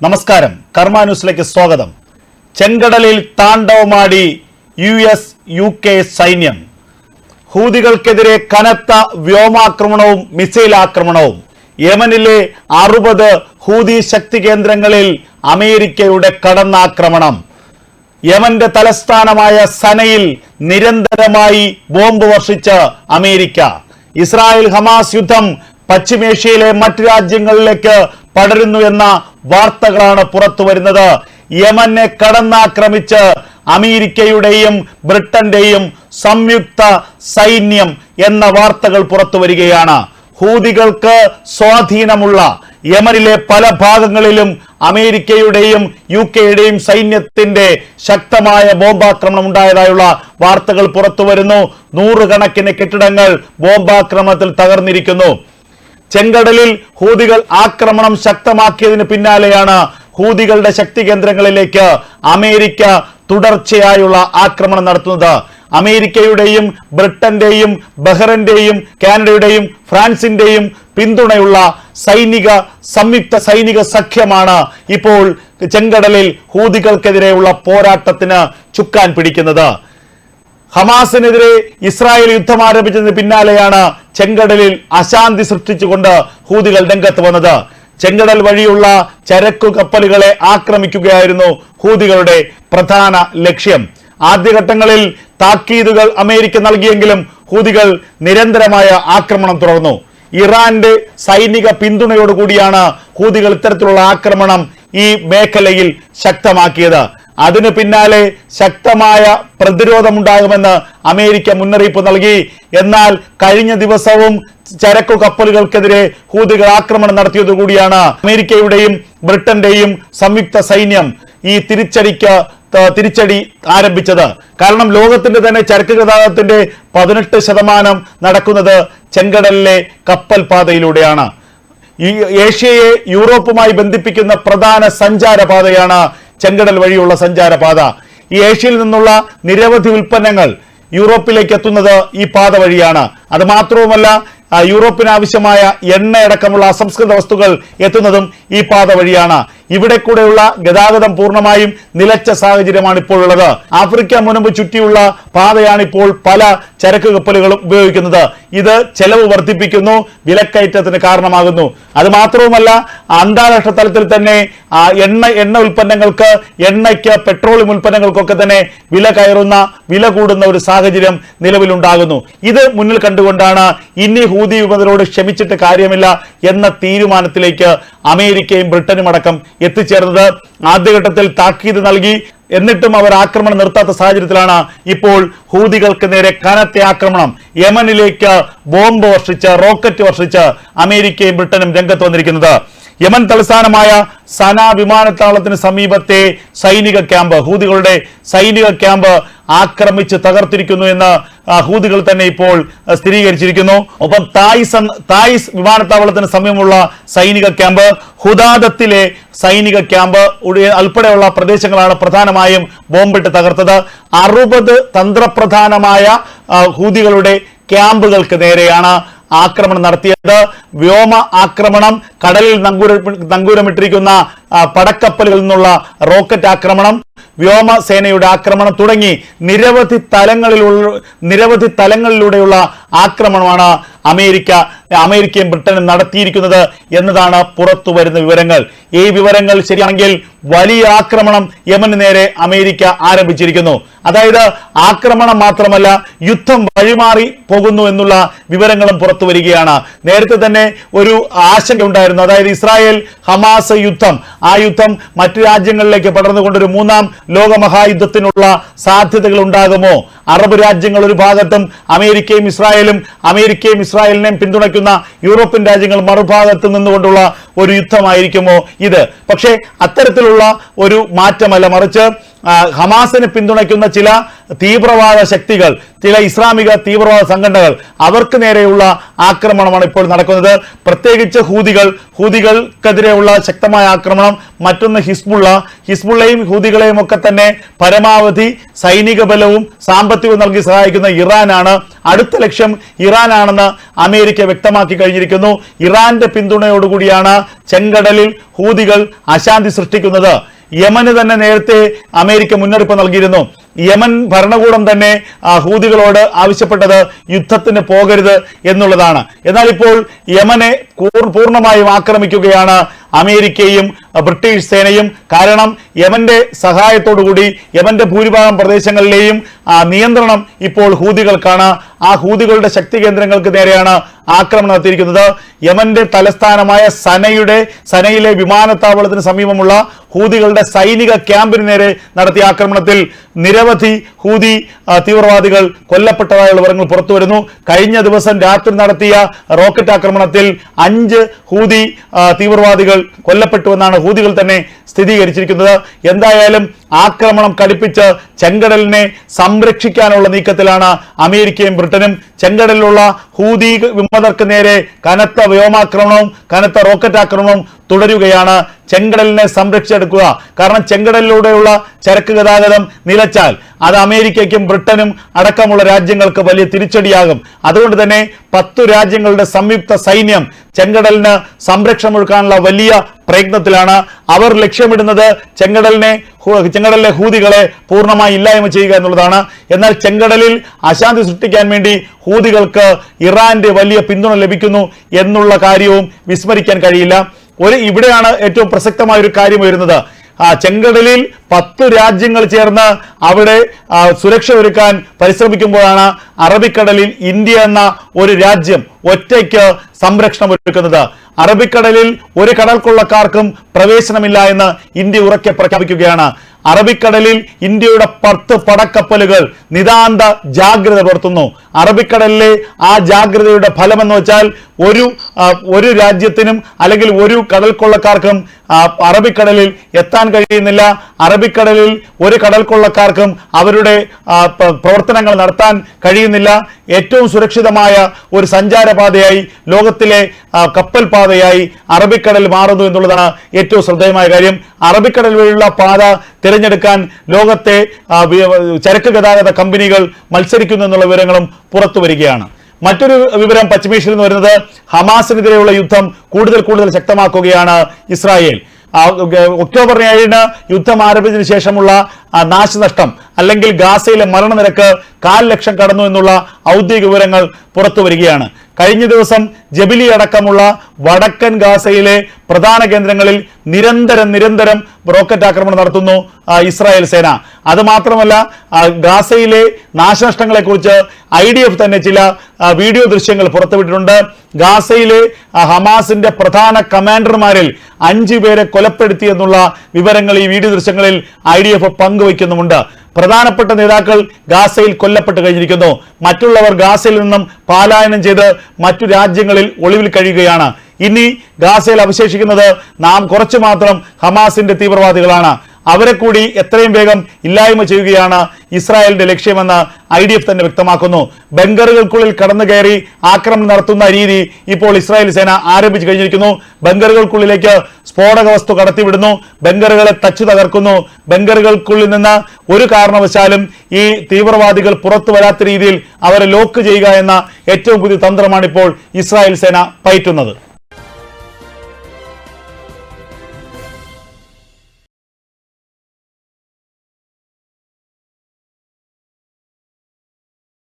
നമസ്കാരം. കർമ്മ ന്യൂസിലേക്ക് സ്വാഗതം. ചെങ്കടലിൽ താണ്ഡവമാടി യു എസ് യു കെ സൈന്യം. ഹൂതികൾക്കെതിരെ കനത്ത വ്യോമാക്രമണവും മിസൈൽ ആക്രമണവും യമനിലെ അറുപത് ഹൂതി ശക്തി കേന്ദ്രങ്ങളിൽ അമേരിക്കയുടെ കടന്നാക്രമണം. യമന്റെ തലസ്ഥാനമായ സനയിൽ നിരന്തരമായി ബോംബ് വർഷിച്ച് അമേരിക്ക. ഇസ്രായേൽ ഹമാസ് യുദ്ധം പശ്ചിമേഷ്യയിലെ മറ്റു രാജ്യങ്ങളിലേക്ക് പടരുന്നു എന്ന വാർത്തകളാണ് പുറത്തു വരുന്നത്. യമനെ കടന്നാക്രമിച്ച് അമേരിക്കയുടെയും ബ്രിട്ടന്റെയും സംയുക്ത സൈന്യം എന്ന വാർത്തകൾ പുറത്തു വരികയാണ്. ഹൂതികൾക്ക് സ്വാധീനമുള്ള യമനിലെ പല ഭാഗങ്ങളിലും അമേരിക്കയുടെയും യു കെയുടെയും സൈന്യത്തിന്റെ ശക്തമായ ബോംബാക്രമണം ഉണ്ടായതായുള്ള വാർത്തകൾ പുറത്തു വരുന്നു. നൂറുകണക്കിന് കെട്ടിടങ്ങൾ ബോംബാക്രമണത്തിൽ തകർന്നിരിക്കുന്നു. ചെങ്കടലിൽ ഹൂതികൾ ആക്രമണം ശക്തമാക്കിയതിന് പിന്നാലെയാണ് ഹൂതികളുടെ ശക്തി കേന്ദ്രങ്ങളിലേക്ക് അമേരിക്ക തുടർച്ചയായുള്ള ആക്രമണം നടത്തുന്നത്. അമേരിക്കയുടെയും ബ്രിട്ടന്റെയും ബഹ്റന്റെയും കാനഡയുടെയും ഫ്രാൻസിന്റെയും പിന്തുണയുള്ള സൈനിക സംയുക്ത സൈനിക സഖ്യമാണ് ഇപ്പോൾ ചെങ്കടലിൽ ഹൂതികൾക്കെതിരെയുള്ള പോരാട്ടത്തിന് ചുക്കാൻ പിടിക്കുന്നത്. ഹമാസിനെതിരെ ഇസ്രായേൽ യുദ്ധം ആരംഭിച്ചതിന് പിന്നാലെയാണ് ചെങ്കടലിൽ അശാന്തി സൃഷ്ടിച്ചുകൊണ്ട് ഹൂതികൾ രംഗത്ത് വന്നത്. ചെങ്കടൽ വഴിയുള്ള ചരക്കു കപ്പലുകളെ ആക്രമിക്കുകയായിരുന്നു ഹൂതികളുടെ പ്രധാന ലക്ഷ്യം. ആദ്യഘട്ടങ്ങളിൽ താക്കീതുകൾ അമേരിക്ക നൽകിയെങ്കിലും ഹൂതികൾ നിരന്തരമായ ആക്രമണം തുടർന്നു. ഇറാന്റെ സൈനിക പിന്തുണയോടുകൂടിയാണ് ഹൂതികൾ ഇത്തരത്തിലുള്ള ആക്രമണം ഈ മേഖലയിൽ ശക്തമാക്കിയത്. അതിനു പിന്നാലെ ശക്തമായ പ്രതിരോധമുണ്ടാകുമെന്ന് അമേരിക്ക മുന്നറിയിപ്പ് നൽകി. എന്നാൽ കഴിഞ്ഞ ദിവസവും ചരക്കു കപ്പലുകൾക്കെതിരെ ഹൂതികൾ ആക്രമണം നടത്തിയതുകൂടിയാണ് അമേരിക്കയുടെയും ബ്രിട്ടന്റെയും സംയുക്ത സൈന്യം ഈ തിരിച്ചടിക്ക് തിരിച്ചടി ആരംഭിച്ചത്. കാരണം ലോകത്തിന്റെ തന്നെ ചരക്ക് ഗതാഗതത്തിന്റെ പതിനെട്ട് ശതമാനം നടക്കുന്നത് ചെങ്കടലിലെ കപ്പൽ പാതയിലൂടെയാണ് ഈ ഏഷ്യയെ യൂറോപ്പുമായി ബന്ധിപ്പിക്കുന്ന പ്രധാന സഞ്ചാരപാതയാണ് ചെങ്കടൽ വഴിയുള്ള സഞ്ചാരപാത. ഈ ഏഷ്യയിൽ നിന്നുള്ള നിരവധി ഉൽപ്പന്നങ്ങൾ യൂറോപ്പിലേക്ക് എത്തുന്നത് ഈ പാത വഴിയാണ്. അത് മാത്രവുമല്ല യൂറോപ്പിന് ആവശ്യമായ എണ്ണയടക്കമുള്ള അസംസ്കൃത വസ്തുക്കൾ എത്തുന്നതും ഈ പാത വഴിയാണ്. ഇവിടെ കൂടെയുള്ള ഗതാഗതം പൂർണമായും നിലച്ച സാഹചര്യമാണ് ഇപ്പോൾ ഉള്ളത് ആഫ്രിക്ക മുനമ്പ് ചുറ്റിയുള്ള പാതയാണ് ഇപ്പോൾ പല ചരക്ക് കപ്പലുകളും ഉപയോഗിക്കുന്നത്. ഇത് ചെലവ് വർദ്ധിപ്പിക്കുന്നു വിലക്കയറ്റത്തിന് കാരണമാകുന്നു. അത് മാത്രവുമല്ല അന്താരാഷ്ട്ര തലത്തിൽ തന്നെ എണ്ണ എണ്ണ ഉൽപ്പന്നങ്ങൾക്ക് എണ്ണയ്ക്ക് പെട്രോളിയം ഉൽപ്പന്നങ്ങൾക്കൊക്കെ തന്നെ വില കയറുന്ന വില കൂടുന്ന ഒരു സാഹചര്യം നിലവിലുണ്ടാകുന്നു. ഇത് മുന്നിൽ കണ്ടുകൊണ്ടാണ് ഇനി ഹൂതി വിമതരോട് ക്ഷമിച്ചിട്ട് കാര്യമില്ല എന്ന തീരുമാനത്തിലേക്ക് അമേരിക്കയും ബ്രിട്ടനും അടക്കം എത്തിച്ചേർന്നത്. ആദ്യഘട്ടത്തിൽ താക്കീത് നൽകി. എന്നിട്ടും അവർ ആക്രമണം നിർത്താത്ത സാഹചര്യത്തിലാണ് ഇപ്പോൾ ഹൂതികൾക്ക് നേരെ കനത്ത ആക്രമണം. യമനിലേക്ക് ബോംബ് വർഷിച്ച് റോക്കറ്റ് വർഷിച്ച് അമേരിക്കയും ബ്രിട്ടനും രംഗത്ത് വന്നിരിക്കുന്നത്. യമൻ തലസ്ഥാനമായ സന വിമാനത്താവളത്തിന് സമീപത്തെ സൈനിക ക്യാമ്പ് ഹൂതികളുടെ സൈനിക ക്യാമ്പ് ആക്രമിച്ച് തകർത്തിരിക്കുന്നു എന്ന് ഹൂതികൾ തന്നെ ഇപ്പോൾ സ്ഥിരീകരിച്ചിരിക്കുന്നു. ഒപ്പം തായ്സ് തായ്സ് വിമാനത്താവളത്തിന് സമീപമുള്ള സൈനിക ക്യാമ്പ് ഹുദാദത്തിലെ സൈനിക ക്യാമ്പ് ഉൾപ്പെടെയുള്ള പ്രദേശങ്ങളാണ് പ്രധാനമായും ബോംബിട്ട് തകർത്തത്. അറുപത് തന്ത്രപ്രധാനമായ ഹൂതികളുടെ ക്യാമ്പുകൾക്ക് നേരെയാണ് ആക്രമണം നടത്തിയത്. വ്യോമ ആക്രമണം കടലിൽ നങ്കൂര നങ്കൂരമിട്ടിരിക്കുന്ന പടക്കപ്പലുകളിൽ നിന്നുള്ള റോക്കറ്റ് ആക്രമണം വ്യോമസേനയുടെ ആക്രമണം തുടങ്ങി. നിരവധി തലങ്ങളിലുള്ള നിരവധി തലങ്ങളിലൂടെയുള്ള ആക്രമണമാണ് അമേരിക്ക അമേരിക്കയും ബ്രിട്ടനും നടത്തിയിരിക്കുന്നത് എന്നതാണ് പുറത്തു വരുന്ന വിവരങ്ങൾ. ഈ വിവരങ്ങൾ ശരിയാണെങ്കിൽ വലിയ ആക്രമണം യമന് നേരെ അമേരിക്ക ആരംഭിച്ചിരിക്കുന്നു. അതായത് ആക്രമണം മാത്രമല്ല യുദ്ധം വഴിമാറി പോകുന്നു എന്നുള്ള വിവരങ്ങളും പുറത്തു വരികയാണ്. നേരത്തെ തന്നെ ഒരു ആശങ്ക ഉണ്ടായിരുന്നു. അതായത് ഇസ്രായേൽ ഹമാസ് യുദ്ധം ആ യുദ്ധം മറ്റു രാജ്യങ്ങളിലേക്ക് പടർന്നുകൊണ്ടൊരു മൂന്നാം ലോകമഹായുദ്ധത്തിനുള്ള സാധ്യതകൾ ഉണ്ടാകുമോ? അറബ് രാജ്യങ്ങൾ ഒരു ഭാഗത്തും അമേരിക്കയും ഇസ്രായേലും അമേരിക്കയും ഇസ്രായേലിനെയും പിന്തുണയ്ക്കുന്ന യൂറോപ്യൻ രാജ്യങ്ങൾ മറുഭാഗത്ത് നിന്നുകൊണ്ടുള്ള ഒരു യുദ്ധമായിരിക്കുമോ ഇത്? പക്ഷേ അത്തരത്തിലുള്ള ഒരു മാറ്റമല്ല. മറിച്ച് ഹമാസിനെ പിന്തുണയ്ക്കുന്ന ചില തീവ്രവാദ ശക്തികൾ ചില ഇസ്ലാമിക തീവ്രവാദ സംഘടനകൾ അവർക്ക് നേരെയുള്ള ആക്രമണമാണ് ഇപ്പോൾ നടക്കുന്നത്. പ്രത്യേകിച്ച് ഹൂതികൾ ഹൂതികൾക്കെതിരെയുള്ള ശക്തമായ ആക്രമണം മറ്റൊന്ന് ഹിസ്ബുള്ള. ഹിസ്ബുള്ളയും ഹൂതികളെയും ഒക്കെ തന്നെ പരമാവധി സൈനിക ബലവും സാമ്പത്തികവും നൽകി സഹായിക്കുന്ന ഇറാനാണ്. അടുത്ത ലക്ഷ്യം ഇറാനാണെന്ന് അമേരിക്ക വ്യക്തമാക്കി കഴിഞ്ഞിരിക്കുന്നു. ഇറാന്റെ പിന്തുണയോടുകൂടിയാണ് ചെങ്കടലിൽ ഹൂതികൾ അശാന്തി സൃഷ്ടിക്കുന്നത്. യമന് തന്നെ നേരത്തെ അമേരിക്ക മുന്നറിയിപ്പ് നൽകിയിരുന്നു. യമൻ ഭരണകൂടം തന്നെ ഹൂതികളോട് ആവശ്യപ്പെട്ടത് യുദ്ധത്തിന് പോകരുത് എന്നുള്ളതാണ്. എന്നാൽ ഇപ്പോൾ യമനെ പൂർണമായും ആക്രമിക്കുകയാണ് അമേരിക്കയും ബ്രിട്ടീഷ് സേനയും. കാരണം യമന്റെ സഹായത്തോടുകൂടി യമന്റെ ഭൂരിഭാഗം പ്രദേശങ്ങളിലെയും നിയന്ത്രണം ഇപ്പോൾ ഹൂതികൾക്കാണ്. ആ ഹൂതികളുടെ ശക്തി കേന്ദ്രങ്ങൾക്ക് നേരെയാണ് ആക്രമണം നടത്തിയിരിക്കുന്നത്. യമന്റെ തലസ്ഥാനമായ സനയുടെ സനയിലെ വിമാനത്താവളത്തിന് സമീപമുള്ള ഹൂതികളുടെ സൈനിക ക്യാമ്പിന് നേരെ നടത്തിയ ആക്രമണത്തിൽ നിരവധി ഹൂതി തീവ്രവാദികൾ കൊല്ലപ്പെട്ടതായുള്ള വിവരങ്ങൾ പുറത്തു വരുന്നു. കഴിഞ്ഞ ദിവസം രാത്രി നടത്തിയ റോക്കറ്റ് ആക്രമണത്തിൽ അഞ്ച് ഹൂതി തീവ്രവാദികൾ കൊല്ലപ്പെട്ടുവെന്നാണ് ഹൂതികൾ തന്നെ സ്ഥിരീകരിച്ചിരിക്കുന്നത്. എന്തായാലും ആക്രമണം കടുപ്പിച്ച് ചെങ്കടലിനെ സംരക്ഷിക്കാനുള്ള നീക്കത്തിലാണ് അമേരിക്കയും ബ്രിട്ടനും. ചെങ്കടലിലുള്ള ഹൂതി വിമതർക്ക് നേരെ കനത്ത വ്യോമാക്രമണവും കനത്ത റോക്കറ്റ് ആക്രമണവും തുടരുകയാണ്. ചെങ്കടലിനെ സംരക്ഷിച്ചെടുക്കുക. കാരണം ചെങ്കടലിലൂടെയുള്ള ചരക്ക് ഗതാഗതം നിലച്ചാൽ അത് അമേരിക്കയ്ക്കും ബ്രിട്ടനും അടക്കമുള്ള രാജ്യങ്ങൾക്ക് വലിയ തിരിച്ചടിയാകും. അതുകൊണ്ട് തന്നെ പത്തു രാജ്യങ്ങളുടെ സംയുക്ത സൈന്യം ചെങ്കടലിന് സംരക്ഷണമൊഴുക്കാനുള്ള വലിയ പ്രയത്നത്തിലാണ്. അവർ ലക്ഷ്യമിടുന്നത് ചെങ്കടലിനെ ചെങ്കടലിലെ ഹൂതികളെ പൂർണമായി ഇല്ലായ്മ ചെയ്യുക എന്നുള്ളതാണ്. എന്നാൽ ചെങ്കടലിൽ അശാന്തി സൃഷ്ടിക്കാൻ വേണ്ടി ഹൂതികൾക്ക് ഇറാന്റെ വലിയ പിന്തുണ ലഭിക്കുന്നു എന്നുള്ള കാര്യവും വിസ്മരിക്കാൻ കഴിയില്ല. ഒരു ഇവിടെയാണ് ഏറ്റവും പ്രസക്തമായ ഒരു കാര്യം വരുന്നത്. ചെങ്കടലിൽ പത്ത് രാജ്യങ്ങൾ ചേർന്ന് അവിടെ സുരക്ഷ ഒരുക്കാൻ പരിശ്രമിക്കുമ്പോഴാണ് അറബിക്കടലിൽ ഇന്ത്യ എന്ന ഒരു രാജ്യം ഒറ്റയ്ക്ക് സംരക്ഷണം ഒരുക്കുന്നത്. അറബിക്കടലിൽ ഒരു കടൽക്കൊള്ളക്കാർക്കും പ്രവേശനമില്ല എന്ന് ഇന്ത്യ ഉറക്കെ പ്രഖ്യാപിക്കുകയാണ്. അറബിക്കടലിൽ ഇന്ത്യയുടെ പത്ത് പടക്കപ്പലുകൾ നിതാന്ത ജാഗ്രത പുലർത്തുന്നു. അറബിക്കടലിലെ ആ ജാഗ്രതയുടെ ഫലം എന്ന് വെച്ചാൽ ഒരു ഒരു രാജ്യത്തിനും അല്ലെങ്കിൽ ഒരു കടൽ കൊള്ളക്കാർക്കും ആ, അറബിക്കടലിൽ എത്താൻ കഴിയുന്നില്ല. അറബിക്കടലിൽ ഒരു കടൽ കൊള്ളക്കാർക്കും അവരുടെ പ്രവർത്തനങ്ങൾ നടത്താൻ കഴിയുന്നില്ല. ഏറ്റവും സുരക്ഷിതമായ ഒരു സഞ്ചാരപാതയായി ലോകത്തിലെ കപ്പൽ പാതയായി അറബിക്കടൽ മാറുന്നു എന്നുള്ളതാണ് ഏറ്റവും ശ്രദ്ധേയമായ കാര്യം. അറബിക്കടൽ വഴിയുള്ള പാത തിരഞ്ഞെടുക്കാൻ ലോകത്തെ ചരക്ക് ഗതാഗത കമ്പനികൾ മത്സരിക്കുന്നു എന്നുള്ള വിവരങ്ങളും പുറത്തു വരികയാണ്. മറ്റൊരു വിവരം പശ്ചിമേഷ്യയിൽ നിന്ന് വരുന്നത് ഹമാസിനെതിരെയുള്ള യുദ്ധം കൂടുതൽ കൂടുതൽ ശക്തമാക്കുകയാണ് ഇസ്രായേൽ. ഒക്ടോബർ ഏഴിന് യുദ്ധം ആരംഭിച്ചതിന് ശേഷമുള്ള നാശനഷ്ടം അല്ലെങ്കിൽ ഗാസയിലെ മരണനിരക്ക് കാൽ ലക്ഷം കടന്നു എന്നുള്ള ഔദ്യോഗിക വിവരങ്ങൾ പുറത്തു വരികയാണ്. കഴിഞ്ഞ ദിവസം ജബിലി അടക്കമുള്ള വടക്കൻ ഗാസയിലെ പ്രധാന കേന്ദ്രങ്ങളിൽ നിരന്തരം നിരന്തരം റോക്കറ്റ് ആക്രമണം നടത്തുന്നു ഇസ്രായേൽ സേന. അത് മാത്രമല്ല ഗാസയിലെ നാശനഷ്ടങ്ങളെ കുറിച്ച് ഐ ഡി എഫ് തന്നെ ചില വീഡിയോ ദൃശ്യങ്ങൾ പുറത്തുവിട്ടിട്ടുണ്ട്. ഗാസയിലെ ഹമാസിന്റെ പ്രധാന കമാൻഡർമാരിൽ അഞ്ചു പേരെ കൊലപ്പെടുത്തിയെന്നുള്ള വിവരങ്ങൾ ഈ വീഡിയോ ദൃശ്യങ്ങളിൽ ഐ ഡി എഫ് പങ്കുവയ്ക്കുന്നുമുണ്ട്. പ്രധാനപ്പെട്ട നേതാക്കൾ ഗാസയിൽ കൊല്ലപ്പെട്ട് കഴിഞ്ഞിരിക്കുന്നു. മറ്റുള്ളവർ ഗാസയിൽ നിന്നും പാലായനം ചെയ്ത് മറ്റു രാജ്യങ്ങളിൽ ഒളിവിൽ കഴിയുകയാണ്. ഇനി ഗാസയിൽ അവശേഷിക്കുന്നത് നാം കുറച്ചു മാത്രം ഹമാസിന്റെ തീവ്രവാദികളാണ്. അവരെ കൂടി എത്രയും വേഗം ഇല്ലായ്മ ചെയ്യുകയാണ് ഇസ്രായേലിന്റെ ലക്ഷ്യമെന്ന് ഐ ഡി എഫ് തന്നെ വ്യക്തമാക്കുന്നു. ബങ്കറുകൾക്കുള്ളിൽ കടന്നു കയറി ആക്രമണം നടത്തുന്ന രീതി ഇപ്പോൾ ഇസ്രായേൽ സേന ആരംഭിച്ചു കഴിഞ്ഞിരിക്കുന്നു. ബങ്കറുകൾക്കുള്ളിലേക്ക് സ്ഫോടക വസ്തു കടത്തിവിടുന്നു. ബങ്കറുകളെ തച്ചു തകർക്കുന്നു. ബങ്കറുകൾക്കുള്ളിൽ നിന്ന് ഒരു കാരണവശാലും ഈ തീവ്രവാദികൾ പുറത്തു വരാത്ത രീതിയിൽ അവരെ ലോക്ക് ചെയ്യുക എന്ന ഏറ്റവും പുതിയ തന്ത്രമാണ് ഇപ്പോൾ ഇസ്രായേൽ സേന പയറ്റുന്നത്.